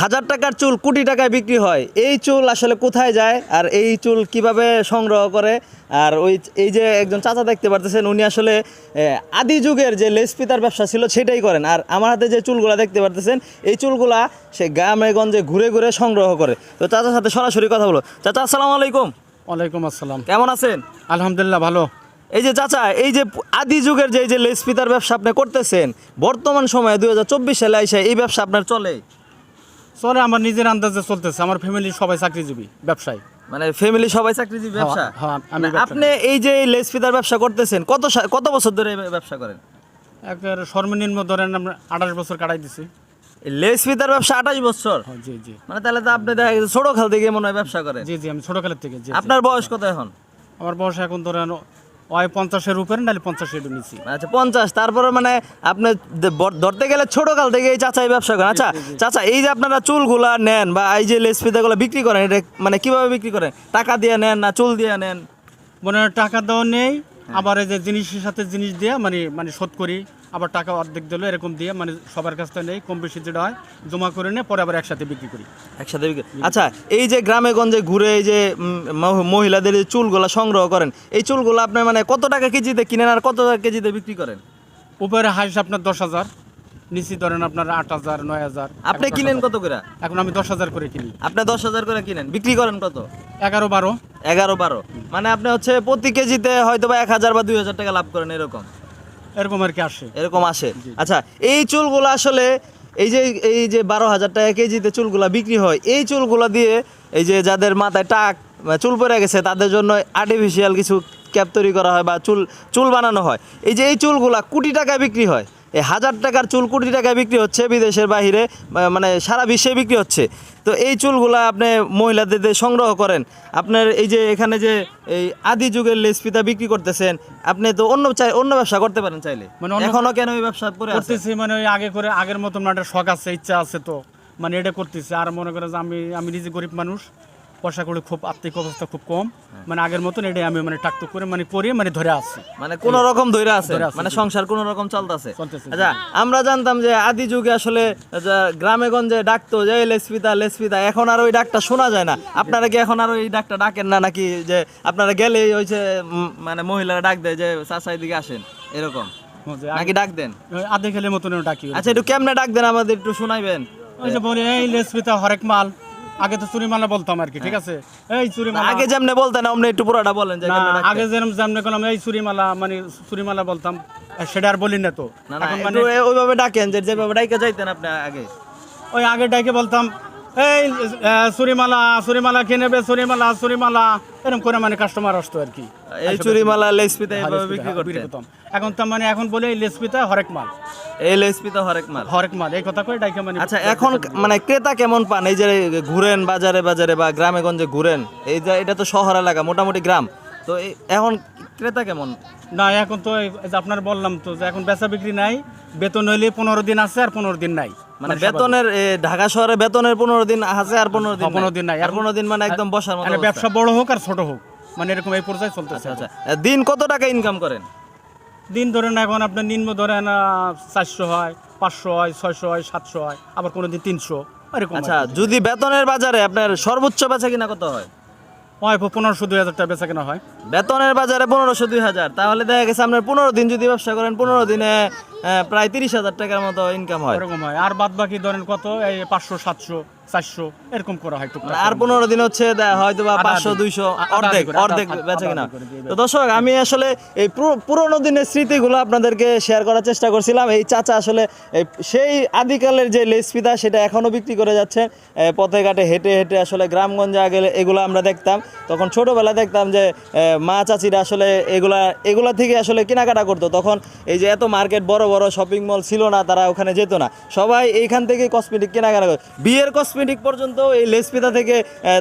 হাজার টাকার চুল কোটি টাকায় বিক্রি হয়। এই চুল আসলে কোথায় যায় আর এই চুল কীভাবে সংগ্রহ করে? আর ওই এই যে একজন চাচা দেখতে পারতেছেন উনি আসলে আদি যুগের যে লেস পিতার ব্যবসা ছিল সেটাই করেন। আর আমার হাতে যে চুলগুলা দেখতে পারতেছেন এই চুলগুলা সে গ্রামে গঞ্জে ঘুরে ঘুরে সংগ্রহ করে। তো চাচার সাথে সরাসরি কথা বলো। চাচা আসসালামু আলাইকুম। ওয়ালাইকুম আসসালাম। কেমন আছেন? আলহামদুলিল্লাহ ভালো। এই যে চাচা এই যে আদি যুগের যে এই যে লেস পিতার ব্যবসা আপনি করতেছেন বর্তমান সময়ে দু হাজার চব্বিশ সালে এসে এই ব্যবসা আপনার চলে। চলে আমার নিজের আন্দাজে চলতেছে আমার ফ্যামিলি সবাই চাকরিজীবী ব্যবসায়ী। মানে ফ্যামিলি সবাই চাকরিজীবী ব্যবসা? হ্যাঁ, হ্যাঁ, মানে ব্যবসা আপনি এই যে লেস পিতার ব্যবসা করতেছেন কত কত বছর ধরে ব্যবসা করেন? একের সর্বনিম্ন ধরেন আমরা আঠাশ বছর কাটাই দিছি। লেস পিতার ব্যবসা আঠাশ বছর? হ্যাঁ, জি জি। মানে তাহলে তো আপনি দেখা গেছে ছোট খাল থেকে মনে হয় ব্যবসা করেন। জি জি আমি ছোটকালের থেকে জি জি। আপনার বয়স কত এখন? আমার বয়স এখন ধরেন ওই পঞ্চাশের উপরে নাহলে পঞ্চাশের নিচে। আচ্ছা পঞ্চাশ তারপরে মানে আপনি ধরতে গেলে ছোট কাল থেকে এই চাচাই ব্যবসা করেন। আচ্ছা চাচা এই যে আপনারা চুলগুলা নেন বা এই যে লেস বিক্রি করেন এটা মানে কীভাবে বিক্রি করেন? টাকা দিয়ে নেন না চুল দিয়ে নেন? মনে টাকা দেওয়া নেই আবার এই যে জিনিসের সাথে জিনিস দিয়ে মানে মানে শোধ করি। আবার টাকা অর্ধেক দিল এরকম দিয়ে মানে সবার কাছ থেকে নেই কম বেশি যেটা হয় জমা করে নিয়ে পরে আবার একসাথে বিক্রি করি। একসাথে বিক্রি আচ্ছা এই যে গ্রামে গঞ্জে ঘুরে এই যে মহিলাদের যে চুলগুলা সংগ্রহ করেন এই চুলগুলো আপনি মানে কত টাকা কেজিতে কিনেন আর কত টাকা কেজিতে বিক্রি করেন? উপরে হাইস আপনার দশ হাজার নিচে ধরেন আপনার আট হাজার নয় হাজার আপনি কিনেন কত করে? এখন আমি দশ হাজার করে কিনি। আপনি দশ হাজার করে কিনেন বিক্রি করেন কত? এগারো বারো। এগারো বারো। মানে আপনি হচ্ছে প্রতি কেজিতে হয়তো বা এক হাজার বা দুই হাজার টাকা লাভ করেন এরকম। এরকম আর কি আসে। এরকম আসে। আচ্ছা এই চুলগুলো আসলে এই যে এই যে বারো হাজার টাকা কেজিতে চুলগুলা বিক্রি হয় এই চুলগুলা দিয়ে এই যে যাদের মাথায় টাক চুল পড়ে গেছে তাদের জন্য আর্টিফিশিয়াল কিছু ক্যাপ তৈরি করা হয় বা চুল চুল বানানো হয়। এই যে এই চুলগুলা কোটি টাকায় বিক্রি হয়। এই হাজার টাকার চুল কোটি টাকায় বিক্রি হচ্ছে বিদেশের বাইরে বা- মানে সারা বিশ্বে বিক্রি হচ্ছে। তো এই চুলগুলা আপনি মহিলাদের দিয়ে সংগ্রহ করেন। আপনার এই যে এখানে যে এই আদি যুগের লেসপিতা বিক্রি করতেছেন আপনি তো অন্য চাই অন্য ব্যবসা করতে পারেন চাইলে। মানে অন্য- এখনও কেন এই ব্যবসা করে করতেছি মানে ওই আগে করে আগের মতন না একটা শখ আছে ইচ্ছা আছে তো। মানে এটা করতেছি। আর মনে করে যে আমি আমি নিজে গরিব মানুষ পয়সা করে খুব আর্থিক অবস্থা খুব কম। মানে আগের মতন এটাই আমি মানে টাকটুক করে মানে করি মানে ধরে আসছি। মানে কোন রকম ধরে আছে? মানে সংসার কোন রকম চলতেছে? আচ্ছা আমরা জানতাম যে আদি যুগে আসলে যা গ্রামে গঞ্জে ডাকতো যে লেসপিতা লেসপিতা এখন আর ওই ডাকটা শোনা যায় না। আপনারা কি এখন আর ওই ডাকটা ডাকেন না নাকি যে আপনারা গেলে ওই যে মানে মহিলারা ডাক দেয় যে চাচা এদিকে আসেন এরকম? নাকি ডাক দেন? আধে খেলে মতন ডাকি। আচ্ছা একটু কেমনে ডাক দেন আমাদের একটু শোনাইবেন? ওই যে বলি এই লেসপিতা হরেক মাল। আগে তো চুরিমালা বলতাম আর কি ঠিক আছে? এই চুরিমালা আগে যেমনে বলতেন অমনি একটু পুরোটা বলেন যে না আগে যেরকম যেমন করলাম এই চুরিমালা মানে চুরিমালা বলতাম সেটা আর বলি না তো। এখন মানে ওইভাবে ডাকেন যে যেভাবে ডাইকে যাইতেন আপনি আগে। ওই আগে ডাইকে বলতাম এই চুরিমালা চুরিমালা কে নেবে? চুরিমালা চুরিমালা। এরকম করে মানে কাস্টমার আসতো আর কি। এই চুরিমালা লেসপিতা হ্যাঁ, বিক্রি হ্যাঁ, করতাম। এখন তো মানে এখন বলে লেসপিতা হরেক মাল। এই লেসপিতা হরেক মাল। হরেক মাল এই কথা করে ডাইকে মানে আচ্ছা এখন মানে ক্রেতা কেমন পান? এই যে ঘুরেন বাজারে বাজারে বা গ্রামে গঞ্জে ঘুরেন এই যে এটা তো শহর এলাকা মোটামুটি গ্রাম। তো এখন ক্রেতা কেমন? না এখন তো আপনার বললাম তো যে এখন বেচা বিক্রি নাই বেতন হইলে পনেরো দিন আছে আর পনেরো দিন নাই। মানে বেতনের ঢাকা শহরে বেতনের পনেরো দিন আছে আর পনেরো দিন হ্যাঁ, পনেরো দিন নাই। আর পনেরো দিন মানে একদম বসার মানে ব্যবসা বড় হোক আর ছোট হোক মানে এরকম এই পর্যায়ে চলতেছে। আচ্ছা আচ্ছা। দিন কত টাকা ইনকাম করেন? দিন ধরেন এখন আপনার নিম্ন ধরেন চারশো হয় পাঁচশো হয় ছয়শো হয় সাতশো হয় আবার কোনো দিন তিনশো এরকম আচ্ছা যদি বেতনের বাজারে আপনার সর্বোচ্চ বেচা কিনা কত হয়? হয় পনেরোশো দুই হাজার টাকা বেচা কেনা হয়। বেতনের বাজারে পনেরোশো দুই হাজার তাহলে দেখা গেছে আপনার পনেরো দিন যদি ব্যবসা করেন পনেরো দিনে প্রায় তিরিশ হাজার টাকার মতো ইনকাম হয়। এরকম হয়। আর বাদ বাকি ধরেন কত? এই পাঁচশো সাতশো চারশো এরকম করা হয় আর পনেরো দিন হচ্ছে হয়তো বা পাঁচশো দুইশো অর্ধেক অর্ধেক বেচে কিনা। তো দর্শক আমি আসলে এই পুরোনো দিনের স্মৃতিগুলো আপনাদেরকে শেয়ার করার চেষ্টা করছিলাম। এই চাচা আসলে সেই আদিকালের যে লেসপিতা সেটা এখনও বিক্রি করে যাচ্ছে। পথে ঘাটে হেঁটে হেঁটে আসলে গ্রামগঞ্জে আগে এগুলো আমরা দেখতাম। তখন ছোটবেলায় দেখতাম যে মা চাচিরা আসলে এগুলা এগুলা থেকে আসলে কেনাকাটা করতো। তখন এই যে এত মার্কেট বড় বড় শপিং মল ছিল না তারা ওখানে যেত না। সবাই এইখান থেকে কসমেটিক কেনাকাটা করতো বিয়ের কসমেটিক পর্যন্ত এই লেসপিতা থেকে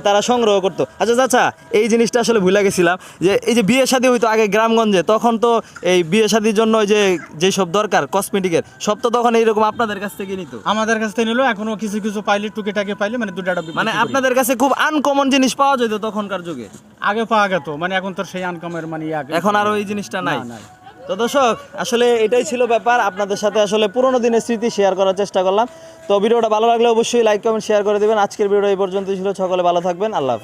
তারা সংগ্রহ করতো। আচ্ছা চাচা এই জিনিসটা আসলে ভুলে গেছিলাম যে এই যে বিয়ে শাদী হইতো আগে গ্রামগঞ্জে তখন তো এই বিয়ে শাদীর জন্য ওই যে যেসব দরকার কসমেটিকের সব তো তখন এইরকম আপনাদের কাছ থেকে নিত? আমাদের কাছ থেকে নিলো এখনও কিছু কিছু পাইলে টুকে টাকে পাইলে মানে দুটা মানে আপনাদের কাছে খুব আনকমন জিনিস পাওয়া যেত তখনকার যুগে? আগে পাওয়া গেত মানে এখন তো সেই আনকামের মানে এখন আর ওই জিনিসটা নাই। তো দর্শক, আসলে এটাই ছিল ব্যাপার। আপনাদের সাথে আসলে পুরোনো দিনের স্মৃতি শেয়ার করার চেষ্টা করলাম। তো ভিডিওটা ভালো লাগলে অবশ্যই লাইক কমেন্ট শেয়ার করে দেবেন। আজকের ভিডিও এই পর্যন্ত ছিল। সকলে ভালো থাকবেন। আল্লাহ